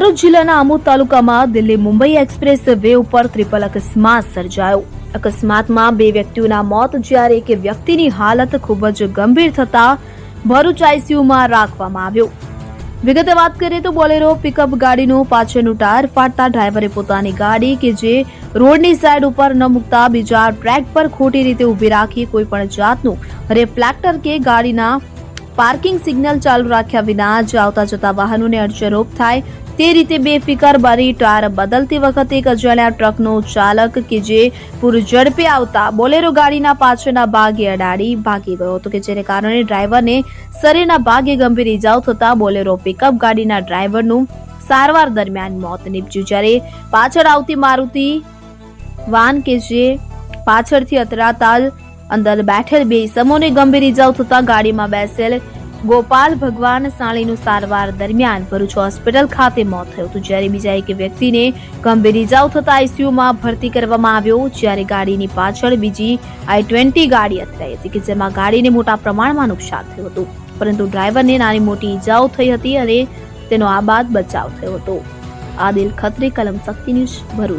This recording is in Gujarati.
ભરૂચ જિલ્લાના આમોદ તાલુકામાં દિલ્હી મુંબઈ એક્સપ્રેસ વે ઉપર ત્રિપલ અકસ્માત સર્જાયો. અકસ્માતમાં બે વ્યક્તિઓના મોત જ્યારે એક વ્યક્તિની હાલત ખૂબ જ ગંભીર થતા ભરૂચ આઈસીયુમાં રાખવામાં આવ્યો. વિગતે વાત કરીએ તો બોલેરો પિકઅપ ગાડીનું પાછળનું ટાયર ફાટતા ડ્રાઈવરે પોતાની ગાડી કે જે રોડની સાઈડ ઉપર ન મૂકતા બીજા ટ્રેક પર ખોટી રીતે ઊભી રાખી કોઈ પણ જાતનું રિફ્લેક્ટર કે ગાડીના પાર્કિંગ સિગ્નલ ચાલુ રાખ્યા વિના જ આવતા જતા વાહનોને અડચણરૂપ થાય તે રીતે બેફિકર બની ટાર બદલતી વખતે એક અજાણ્યા ટ્રકનો ચાલક કે જે પૂરઝડપે આવતા બોલેરો ગાડીના પાછળના ભાગે અડાડી ભાગી ગયો હતો કે જેને કારણે ડ્રાઈવરને શરીરના ભાગે ગંભીર ઇજાઓ થતા બોલેરો પિકઅપ ગાડીના ડ્રાઈવરનું સારવાર દરમિયાન મોત નીપજ્યું. જ્યારે પાછળ આવતી મારુતિ વાન કે જે પાછળથી અથડાતા અંદર બેઠેલ બે સમોને ગંભીર ઇજાઓ થતા ગાડીમાં બેસેલ ગોપાલ ભગવાન સાણીનું સારવાર દરમિયાન ભરૂચ હોસ્પિટલ ખાતે મોત થયું હતું. જ્યારે બીજા એક વ્યક્તિને ગંભીર ઇજાઓ થતા આઈસીયુમાં ભરતી કરવામાં આવ્યો જ્યારે ગાડીની પાછળ બીજી આઈ ટ્વેન્ટી ગાડી અથડાઈ હતી કે જેમાં ગાડીને મોટા પ્રમાણમાં નુકસાન થયું હતું. પરંતુ ડ્રાઈવરને નાની મોટી ઇજાઓ થઈ હતી અને તેનો આ બાદ બચાવ થયો હતો. આદિલ ખત્રી, કલમ શક્તિ ન્યૂઝ ભરૂચ.